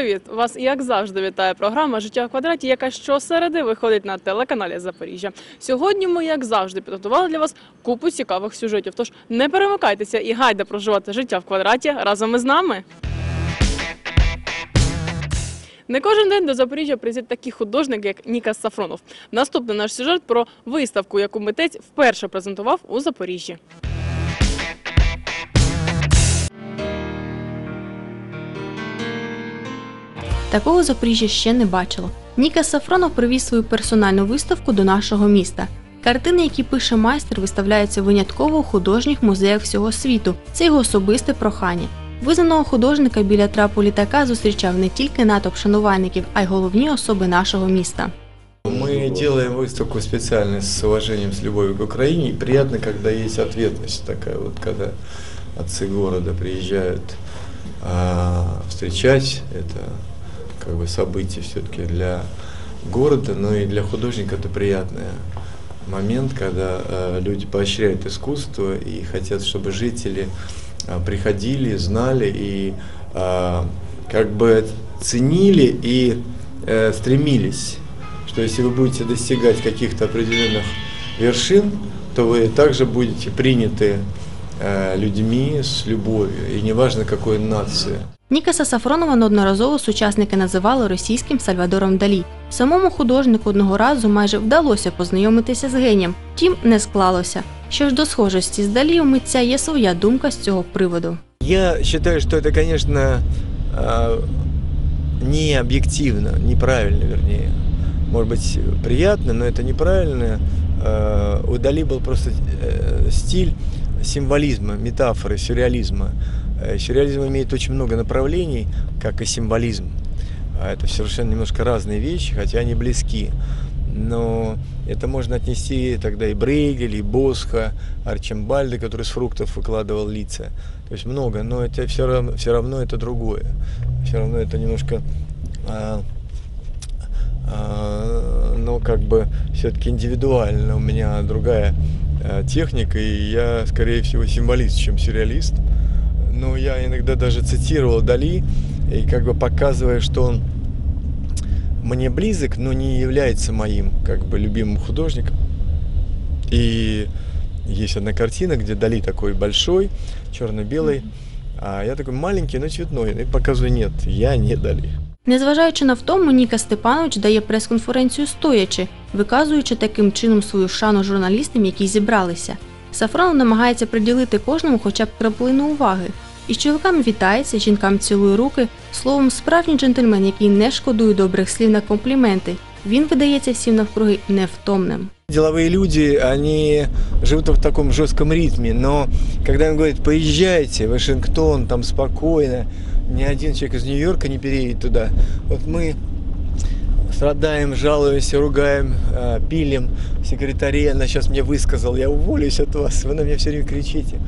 Привіт! Вас як завжди вітає програма Життя в квадраті, яка щосереди виходить на телеканалі Запоріжжя. Сьогодні ми, як завжди, підготували для вас купу цікавих сюжетів. Тож не перемикайтеся і гайде проживати життя в квадраті разом із нами. Не кожен день до Запоріжжя приїздять такі художники, як Ніка Сафронов. Наступний наш сюжет про виставку, яку митець вперше презентував у Запоріжжі. Такого Запоріжжя ще не бачило. Ніка Сафронов привіз свою персональну виставку до нашого міста. Картини, які пише майстер, виставляються винятково у художніх музеях всього світу. Це його особисте прохання. Визнаного художника біля трапу літака зустрічав не тільки натовп шанувальників, а й головні особи нашого міста. Мы делаем выставку специально с уважением, с любовью к Украине. И приятно, когда есть ответность такая, вот когда отцы города приезжают а, встречать это Как бы событие все-таки для города, но и для художника это приятный момент, когда а, люди поощряют искусство и хотят, чтобы жители а, приходили, знали и а, как бы ценили и э, стремились что если вы будете достигать каких-то определенных вершин, то вы также будете приняты э, людьми с любовью, и неважно какой нации. Нікаса Сафронова неодноразово сучасники називали російським Сальвадором Далі. Самому художнику одного разу майже вдалося познайомитися з генієм, втім не склалося. Що ж до схожості з Далі у митця є своя думка з цього приводу. Я считаю, что это, конечно, а, не объективно, неправильно, вернее. Может быть, приятно, но это неправильно. А, У Дали был просто э, стиль символизма, метафоры, сюрреализма. Э, Сюрреализм имеет очень много направлений, как и символизм. А Это совершенно немножко разные вещи, хотя они близки. Но это можно отнести тогда и Брейгель, и Босха, Арчимбальда, который с фруктов выкладывал лица. То есть много, но это все равно, все равно это другое. Все равно это немножко, а, а, ну как бы все-таки индивидуально. У меня другая а, техника, и я скорее всего символист, чем сюрреалист. Но я иногда даже цитировал Дали, и как бы показывая, что он мне близок, но не является моим как бы любимым художником. И есть одна картина, где Дали такой большой, черно-белый, а я такой маленький, но цветной. И показываю, нет, я не Дали. Незважаючи на втому, Ніка Степанович дає прес-конференцію стоячи, виказуючи таким чином свою шану журналістам, які зібралися. Сафронов намагається приділити кожному хоча б краплину уваги. Із чоловіками вітається, жінкам цілує руки. Словом, справжній джентльмен, який не шкодує добрих слів на компліменти. Він видається всім навкруги невтомним. Деловые люди, они живут в таком жестком ритме, но когда им говорят, поезжайте Вашингтон, там спокойно, ни один человек из Нью-Йорка не переедет туда. Вот мы страдаем, жалуемся, ругаем, э, пилим секретаре, она сейчас мне высказал, я уволюсь от вас, вы на меня все время кричите.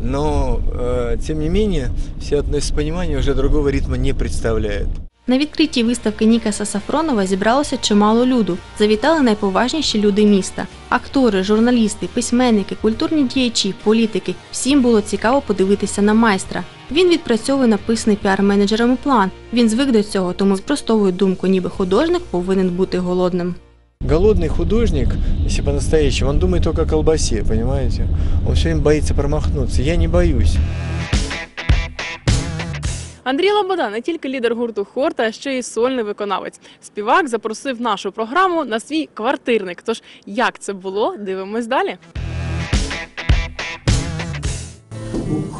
Но, э, тем не менее, все относятся с пониманием, уже другого ритма не представляют. На відкритті виставки Нікаса Сафронова зібралося чимало люду. Завітали найповажніші люди міста: актори, журналісти, письменники, культурні діячі, політики. Всім було цікаво подивитися на майстра. Він відпрацьовує написаний піар-менеджерами план. Він звик до цього, тому спростовує думку, ніби художник повинен бути голодним. Голодный художник, если по-настоящему, он думает только о колбасе, понимаете? Он все время боится. Я не боюсь. Андрій Лобода не тільки лідер гурту Хорта, а ще й сольний виконавець. Співак запросив нашу програму на свій квартирник. Тож як це було, дивимось далі.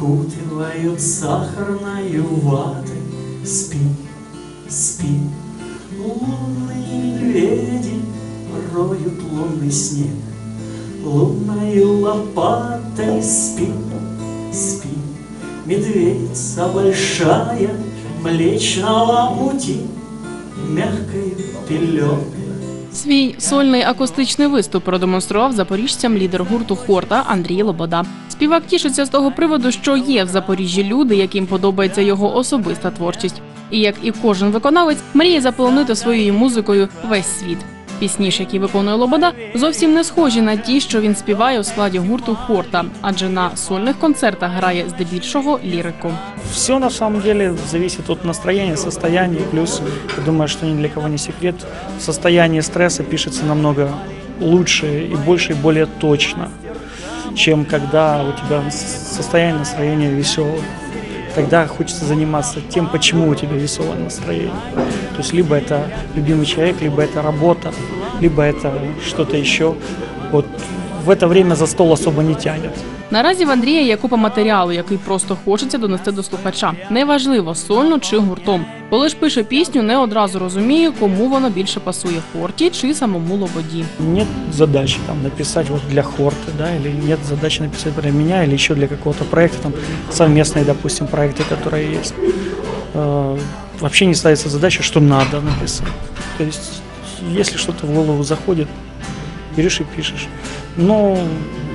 Укутывают сахарной ватой Спи, спи Лунные медведи Роют лунный снег Лунной лопатой Спи, спи Медведица большая Млечного пути Мягкой пеленкой Свій сольний акустичний виступ продемонстрував запоріжцям лідер гурту Хорта Андрій Лобода. Співак тішиться з того приводу, що є в Запоріжжі люди, яким подобається його особиста творчість. І як і кожен виконавець, мріє заполонити своєю музикою весь світ. Пісні ж, які виконує Лобода, зовсім не схожі на ті, що він співає у складі гурту Хорта, адже на сольних концертах грає здебільшого лірику. Все на самом деле зависит от настроения, состояния. Плюс, я думаю, что ни для кого не секрет, в состоянии стресса пишется намного лучше и больше и более точно, чем когда у тебя состояние настроения веселое. Тогда хочется заниматься тем, почему у тебя веселое настроение. То есть либо это любимый человек, либо это работа, либо это что-то еще. Вот в это время за стол особо не тянет. Наразі в Андрія є купа матеріалу, який просто хочеться донести до слухача. Неважливо, сольно чи гуртом. Коли ж пише пісню, не одразу розуміє, кому воно більше пасує хорті чи самому лободі. Нет задачи там написать вот для хорты, да, или нет задачи написать про меня, или еще для какого-то проекта, там совместные, допустим, проекты, которые есть. Э, Вообще не ставится задача, что надо написать. То есть, если что-то в голову заходит, берешь и пишешь. Но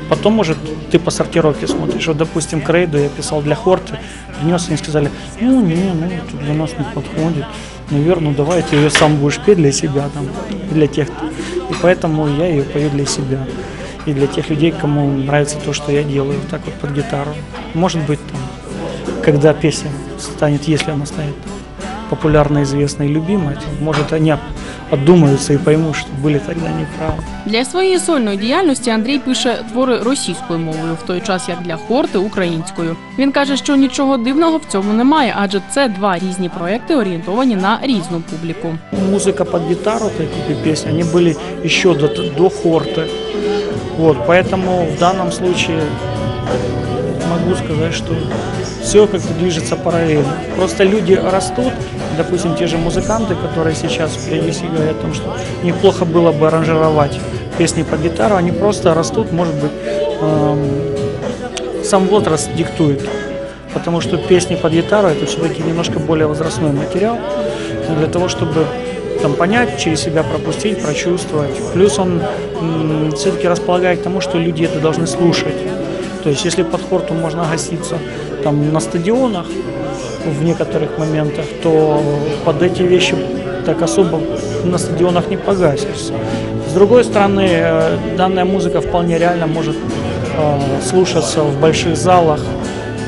потом, может, ты по сортировке смотришь. Вот, допустим, Крейду я писал для Хорты, принес, они сказали, ну, не, ну, это для нас не подходит. Наверное, давай ты ее сам будешь петь для себя, там, для тех. И поэтому я ее пою для себя. И для тех людей, кому нравится то, что я делаю, вот так вот под гитару. Может быть, там, когда песня станет, если она станет популярной, известной и любимой, то, может, они отдумаются и поймут, что были тогда неправы. Для своєї сольної діяльності Андрій пише твори російською мовою, в той час як для хорти українською. Він каже, що нічого дивного в цьому немає, адже це два різні проекти, орієнтовані на різну публіку. Музыка под гитару, такие песни, они были еще до, до хорты. Вот, поэтому в данном случае могу сказать, что все как-то движется параллельно. Просто люди растут, Допустим, те же музыканты, которые сейчас передисе говорят о том, что неплохо было бы аранжировать песни под гитару, они просто растут, может быть, эм, сам возраст диктует. Потому что песни под гитару это все-таки немножко более возрастной материал для того, чтобы там понять, через себя пропустить, прочувствовать. Плюс он все-таки располагает к тому, что люди это должны слушать. То есть, если под хорту можно гаситься там на стадионах в некоторых моментах, то под эти вещи так особо на стадионах не погасишься. С другой стороны, э, данная музыка вполне реально может э, слушаться в больших залах,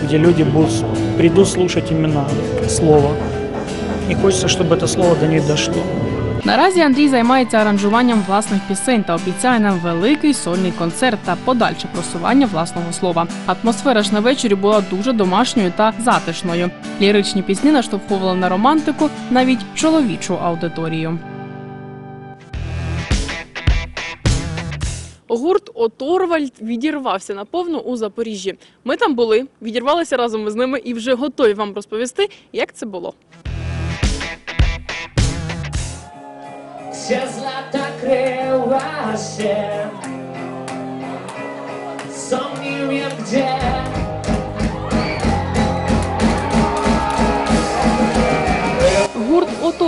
где люди будут, придут слушать именно слово. И хочется, чтобы это слово до них дошло. Наразі Андрій займається аранжуванням власних пісень та обіцяє нам великий сольний концерт та подальше просування власного слова. Атмосфера ж на вечорі була дуже домашньою та затишною. Ліричні пісні наштовхували на романтику навіть чоловічу аудиторію. Гурт Оторвальд відірвався наповну у Запоріжжі. Ми там були, відірвалися разом із ними і вже готові вам розповісти, як це було. przez lata kryła się. Sądził ją gdzie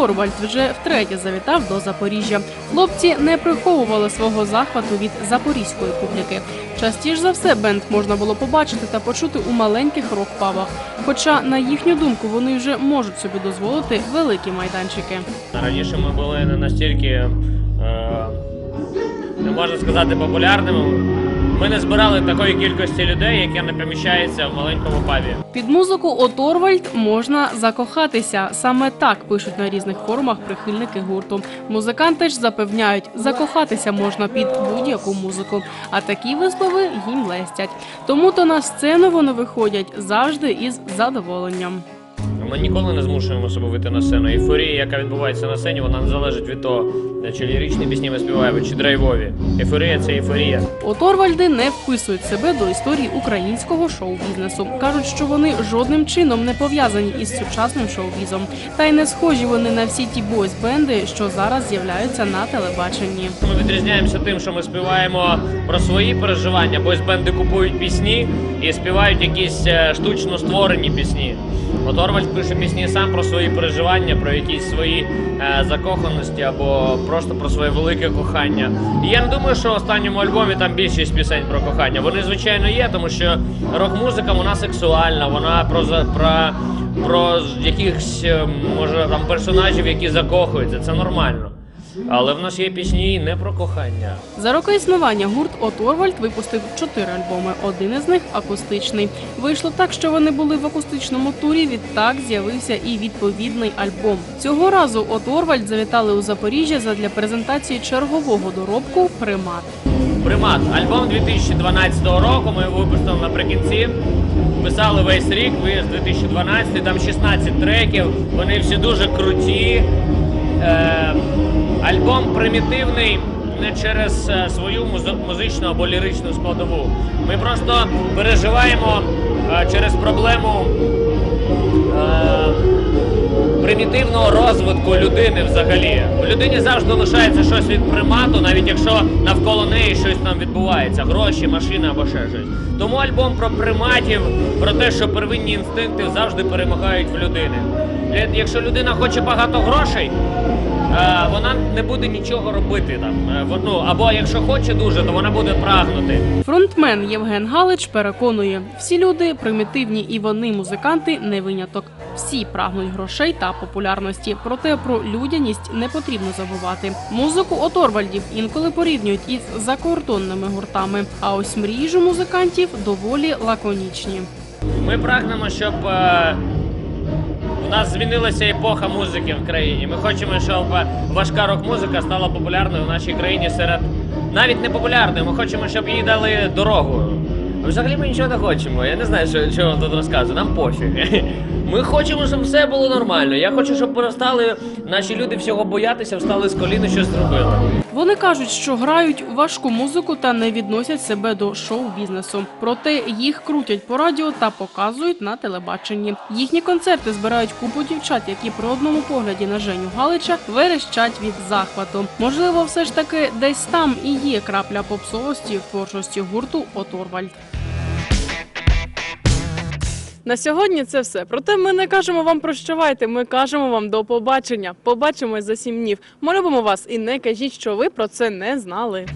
Гурт Оторвальд вже втретє завітав до Запоріжжя. Хлопці не приховували свого захвату від запорізької публіки. Частіше за все бенд можна було побачити та почути у маленьких рок-пабах. Хоча, на їхню думку, вони вже можуть собі дозволити великі майданчики. Раніше ми були не настільки, е, не можна сказати, популярними. Ми не збирали такої кількості людей, яке не поміщається в маленькому пабі. Під музику Оторвальд можна закохатися. Саме так пишуть на різних форумах прихильники гурту. Музиканти ж запевняють, закохатися можна під будь-яку музику. А такі вислови їм лестять. Тому то на сцену вони виходять завжди із задоволенням. Ми ніколи не змушуємо себе вийти на сцену. Ейфорія, яка відбувається на сцені, вона не залежить від того, чи ліричні пісні ми співаємо, чи драйвові. Ейфорія це ейфорія. Оторвальди не вписують себе до історії українського шоу-бізнесу. кажуть, що вони жодним чином не пов'язані із сучасним шоу-бізом. Та й не схожі вони на всі ті бойс-бенди, що зараз з'являються на телебаченні. Ми відрізняємося тим, що ми співаємо про свої переживання, бо бенди купують пісні і співають якісь е, штучно створені пісні. От Орвальд пише пісні сам про свої переживання, про якісь свої е, закоханості або просто про своє велике кохання. І я не думаю, що в останньому альбомі там більшість пісень про кохання. Вони звичайно є, тому що рок-музика вона сексуальна, вона про про, про якихось е, може там персонажів, які закохуються. Це нормально. Але в нас є пісні не про кохання. За роки існування гурт Оторвальд випустив чотири альбоми. Один із них акустичний. Вийшло так, що вони були в акустичному турі. Відтак з'явився і відповідний альбом. Цього разу Оторвальд завітали у Запоріжжя задля презентації чергового доробку Примат. Примат. Альбом 2012 року. Ми його випустили наприкінці. Писали весь рік, виїзд 2012, там 16 треків, вони всі дуже круті. Е, альбом примітивний не через е, свою музи- музичну або ліричну складову. Ми просто переживаємо е, через проблему е, примітивного розвитку людини взагалі. У людині завжди лишається щось від примату, навіть якщо навколо неї щось там відбувається, гроші, машина або ще щось. Тому альбом про приматів, про те, що первинні інстинкти завжди перемагають в людини. Якщо людина хоче багато грошей, вона не буде нічого робити там. Е, Ну, або якщо хоче дуже, то вона буде прагнути. Фронтмен Євген Галич переконує, всі люди примітивні і вони музиканти не виняток. Всі прагнуть грошей та популярності. Проте про людяність не потрібно забувати. Музику Оторвальдів інколи порівнюють із закордонними гуртами. А ось мрії ж у музикантів доволі лаконічні. Ми прагнемо, щоб е, нас змінилася епоха музики в країні. Ми хочемо, щоб важка рок-музика стала популярною в нашій країні серед навіть не популярною. Ми хочемо, щоб їй дали дорогу. Взагалі ми нічого не хочемо. Я не знаю, що, що вам тут розказую. Нам пофіг. Ми хочемо, щоб все було нормально. Я хочу, щоб перестали наші люди всього боятися, встали з колін і щось зробили. Вони кажуть, що грають важку музику та не відносять себе до шоу-бізнесу. Проте їх крутять по радіо та показують на телебаченні. Їхні концерти збирають купу дівчат, які при одному погляді на Женю Галича верещать від захвату. Можливо, все ж таки десь там і є крапля попсовості в творчості гурту Оторвальд. На сьогодні це все. Проте ми не кажемо вам прощавайте. Ми кажемо вам до побачення. Побачимось за сім днів. Ми вас і не кажіть, що ви про це не знали.